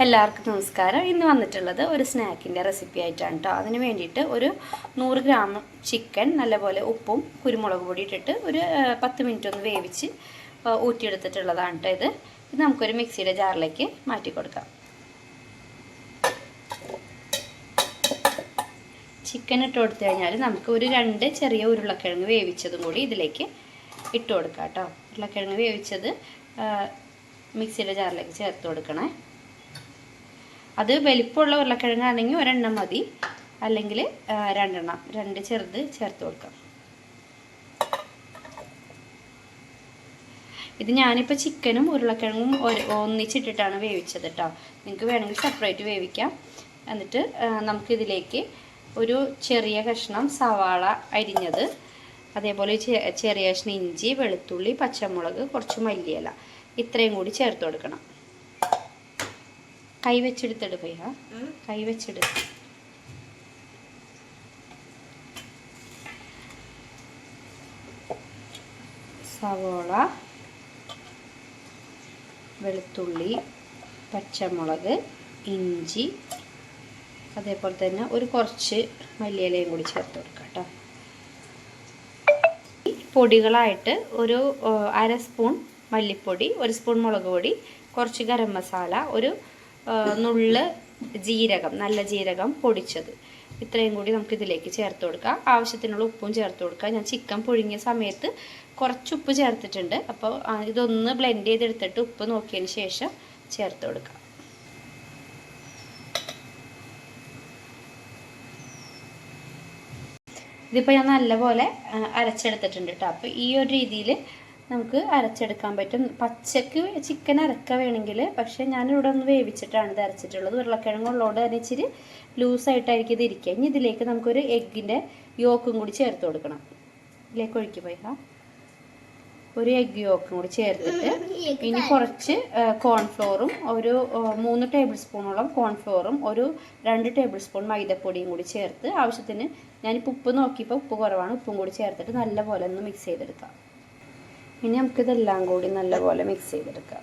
എല്ലാവർക്കും നമസ്കാരം. ഇന്ന് വന്നിട്ടുള്ളത് ഒരു സ്നാക്കിന്റെ റെസിപ്പി ആയിട്ടാണ് കേട്ടോ അതിന് വേണ്ടിയിട്ട് ഒരു നൂറ് ഗ്രാം ചിക്കൻ നല്ലപോലെ ഉപ്പും കുരുമുളക് പൊടി ഇട്ടിട്ട് ഒരു പത്ത് മിനിറ്റ് ഒന്ന് വേവിച്ച് ഊറ്റിയെടുത്തിട്ടുള്ളതാണ് കേട്ടോ ഇത്. ഇത് നമുക്കൊരു മിക്സിയുടെ ജാറിലേക്ക് മാറ്റി കൊടുക്കാം ചിക്കൻ ഇട്ട് കൊടുത്തു കഴിഞ്ഞാൽ നമുക്ക് ഒരു രണ്ട് ചെറിയ ഉരുളക്കിഴങ്ങ് വേവിച്ചതും കൂടി ഇതിലേക്ക് ഇട്ട് കൊടുക്കാം കേട്ടോ ഉരുളക്കിഴങ്ങ് വേവിച്ചത് മിക്സിയുടെ ജാറിലേക്ക് ചേർത്ത് കൊടുക്കണേ. അത് വലിപ്പമുള്ള ഉരുളക്കിഴങ്ങാണെങ്കിൽ ഒരെണ്ണം മതി. അല്ലെങ്കിൽ രണ്ടെണ്ണം. രണ്ട് ചെറുത് ചേർത്ത് കൊടുക്കാം. ഇത് ഞാനിപ്പോൾ ചിക്കനും ഉരുളക്കിഴങ്ങും ഒന്നിച്ചിട്ടിട്ടാണ് വേവിച്ചത് കേട്ടോ നിങ്ങൾക്ക് വേണമെങ്കിൽ സെപ്പറേറ്റ് വേവിക്കാം. എന്നിട്ട് നമുക്കിതിലേക്ക് ഒരു ചെറിയ കഷ്ണം സവാള അരിഞ്ഞത് അതേപോലെ ചെറിയ കഷ്ണം ഇഞ്ചി വെളുത്തുള്ളി പച്ചമുളക് കുറച്ച് മല്ലിയില ഇത്രയും കൂടി ചേർത്ത് കൊടുക്കണം. കൈ വെച്ചെടുത്തിട് പയ്യ. കൈ വെച്ചിട്. സവോള വെളുത്തുള്ളി പച്ചമുളക് ഇഞ്ചി അതേപോലെ തന്നെ ഒരു കുറച്ച് മല്ലിയിലയും കൂടി ചേർത്ത് കൊടുക്കാം കേട്ടോ പൊടികളായിട്ട് ഒരു അര സ്പൂൺ മല്ലിപ്പൊടി ഒരു സ്പൂൺ മുളക് പൊടി കുറച്ച് ഗരം മസാല ഒരു നുള്ള് ജീരകം നല്ല ജീരകം പൊടിച്ചത്. ഇത്രയും കൂടി നമുക്ക് ഇതിലേക്ക് ചേർത്ത് കൊടുക്കാം. ആവശ്യത്തിനുള്ള ഉപ്പും ചേർത്ത് കൊടുക്കാം. ഞാൻ ചിക്കൻ പുഴുങ്ങിയ സമയത്ത് കുറച്ച് ഉപ്പ് ചേർത്തിട്ടുണ്ട്. അപ്പോൾ ഇതൊന്ന് ബ്ലെൻഡ് ചെയ്തെടുത്തിട്ട് ഉപ്പ് നോക്കിയതിന് ശേഷം ചേർത്ത് കൊടുക്കാം. ഇതിപ്പോൾ ഞാൻ നല്ലപോലെ അരച്ചെടുത്തിട്ടുണ്ട് കേട്ടോ അപ്പോൾ ഈ ഒരു രീതിയിൽ നമുക്ക് അരച്ചെടുക്കാൻ പറ്റും. പച്ചക്ക് ചിക്കൻ അരക്ക വേണമെങ്കിൽ പക്ഷേ ഞാനിവിടെ ഒന്ന് വേവിച്ചിട്ടാണ് ഇത് അരച്ചിട്ടുള്ളത്. ഉരുളക്കിഴങ്ങ് ഉള്ളതുകൊണ്ട് തന്നെ ഇച്ചിരി ലൂസായിട്ടായിരിക്കും ഇത് ഇരിക്കുക. ഇനി ഇതിലേക്ക് നമുക്കൊരു എഗ്ഗിന്റെ യോക്കും കൂടി ചേർത്ത് കൊടുക്കണം. ഇതിലേക്ക് ഒഴിക്കി പോയി ഒരു എഗ് യോക്കും കൂടി ചേർത്തിട്ട് ഇനി കുറച്ച് കോൺഫ്ലോറും ഒരു മൂന്ന് ടേബിൾ സ്പൂണോളം കോൺഫ്ലോറും ഒരു രണ്ട് ടേബിൾ സ്പൂൺ മൈദപ്പൊടിയും കൂടി ചേർത്ത് ആവശ്യത്തിന് ഞാനിപ്പോൾ ഉപ്പ് നോക്കിയപ്പോൾ ഉപ്പ് കുറവാണ്. ഉപ്പും കൂടി ചേർത്തിട്ട് നല്ലപോലെ ഒന്ന് മിക്സ് ചെയ്തെടുക്കാം. ഇനി നമുക്കിതെല്ലാം കൂടി നല്ലപോലെ മിക്സ് ചെയ്തെടുക്കാം.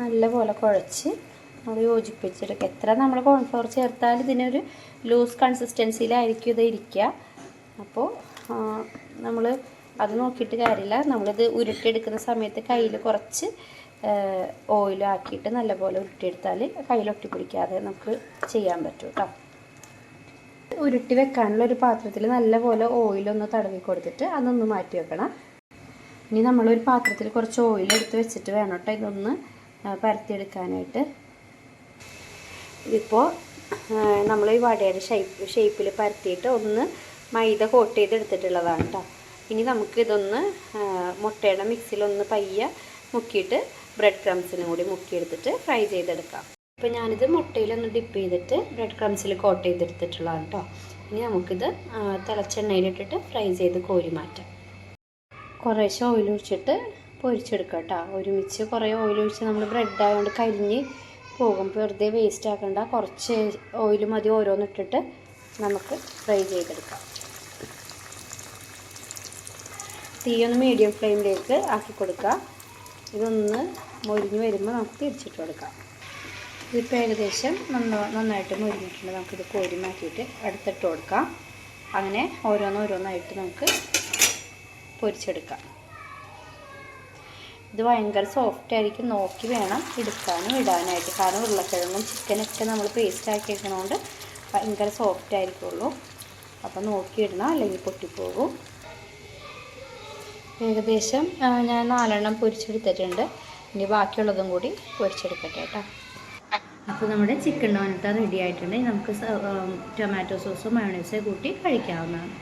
നല്ലപോലെ കുഴച്ച് നമ്മൾ യോജിപ്പിച്ചെടുക്കുക എത്ര നമ്മൾ കോൺഫ്ലോർ ചേർത്താലും ഇതിനൊരു ലൂസ് കൺസിസ്റ്റൻസിയിലായിരിക്കും ഇത് ഇരിക്കുക. അപ്പോൾ നമ്മൾ അത് നോക്കിയിട്ട് കാര്യമില്ല. നമ്മളിത് ഉരുട്ടിയെടുക്കുന്ന സമയത്ത് കയ്യിൽ കുറച്ച് ഓയിലാക്കിയിട്ട് നല്ലപോലെ ഉരുട്ടിയെടുത്താൽ കയ്യിൽ ഒട്ടിപ്പിടിക്കാതെ നമുക്ക് ചെയ്യാൻ പറ്റും കേട്ടോ ഉരുട്ടി വെക്കാനുള്ള ഒരു പാത്രത്തിൽ നല്ലപോലെ ഓയിലൊന്ന് തടവി കൊടുത്തിട്ട് അതൊന്ന് മാറ്റി വെക്കണം. ഇനി നമ്മളൊരു പാത്രത്തിൽ കുറച്ച് ഓയിൽ എടുത്ത് വെച്ചിട്ട് വേണം കേട്ടോ ഇതൊന്ന് പരത്തിയെടുക്കാനായിട്ട്. ഇതിപ്പോൾ നമ്മൾ ഈ വടയുടെ ഷേപ്പ് ഷേപ്പിൽ പരത്തിയിട്ട് ഒന്ന് മൈദ കോട്ട് ചെയ്ത് എടുത്തിട്ടുള്ളതാണ് കേട്ടോ. ഇനി നമുക്ക് ഇതൊന്ന് മുട്ടയുടെ മിക്സിയിലൊന്ന് പയ്യ മുക്കിയിട്ട് ബ്രെഡ് ക്രംസിനും കൂടി മുക്കിയെടുത്തിട്ട് ഫ്രൈ ചെയ്തെടുക്കാം. ഇപ്പോൾ ഞാനിത് മുട്ടയിലൊന്ന് ഡിപ്പ് ചെയ്തിട്ട് ബ്രെഡ് ക്രംസിൽ കോട്ട് ചെയ്തെടുത്തിട്ടുള്ളതാണ് കേട്ടോ ഇനി നമുക്കിത് തിളച്ചെണ്ണയിലിട്ടിട്ട് ഫ്രൈ ചെയ്ത് കോരി മാറ്റാം. കുറേശ്ശെ ഓയിലൊഴിച്ചിട്ട് പൊരിച്ചെടുക്കുക കേട്ടോ ഒരുമിച്ച് കുറേ ഓയിലൊഴിച്ച് നമ്മൾ ബ്രെഡ് ആയതുകൊണ്ട് കരിഞ്ഞ് പോകും. വെറുതെ വേസ്റ്റ് ആക്കണ്ട. കുറച്ച് ഓയിൽ മതി ഓരോന്നിട്ടിട്ട് നമുക്ക് ഫ്രൈ ചെയ്തെടുക്കാം. തീ ഒന്ന് മീഡിയം ഫ്ലെയിമിലേക്ക് ആക്കി കൊടുക്കുക ഇതൊന്ന് മൊരിഞ്ഞ് വരുമ്പോൾ നമുക്ക് തിരിച്ചിട്ട് കൊടുക്കാം. ഇതിപ്പോൾ ഏകദേശം നന്ന നന്നായിട്ട് മുരിഞ്ഞിട്ടുണ്ട്. നമുക്കിത് കോരി മാറ്റിയിട്ട് അടുത്തിട്ട് കൊടുക്കാം. അങ്ങനെ ഓരോന്നോരോന്നായിട്ട് നമുക്ക് പൊരിച്ചെടുക്കാം. ഇത് ഭയങ്കര സോഫ്റ്റ് ആയിരിക്കും. നോക്കി വേണം എടുക്കാനും ഇടാനായിട്ട്. കാരണം ഉരുളക്കിഴങ്ങും ചിക്കനൊക്കെ നമ്മൾ പേസ്റ്റ് ആക്കി വെക്കണോണ്ട് ഭയങ്കര സോഫ്റ്റ് ആയിരിക്കുള്ളൂ. അപ്പം നോക്കി ഇടണം അല്ലെങ്കിൽ പൊട്ടിപ്പോകും. ഏകദേശം ഞാൻ നാലെണ്ണം പൊരിച്ചെടുത്തിട്ടുണ്ട്. ഇനി ബാക്കിയുള്ളതും കൂടി പൊരിച്ചെടുക്കട്ടെ കേട്ടോ. അപ്പോൾ നമ്മുടെ ചിക്കൻ ഡോനറ്റ റെഡി ആയിട്ടുണ്ട്. നമുക്ക് ടൊമാറ്റോ സോസും മയോണൈസും കൂട്ടി കഴിക്കാവുന്നതാണ്.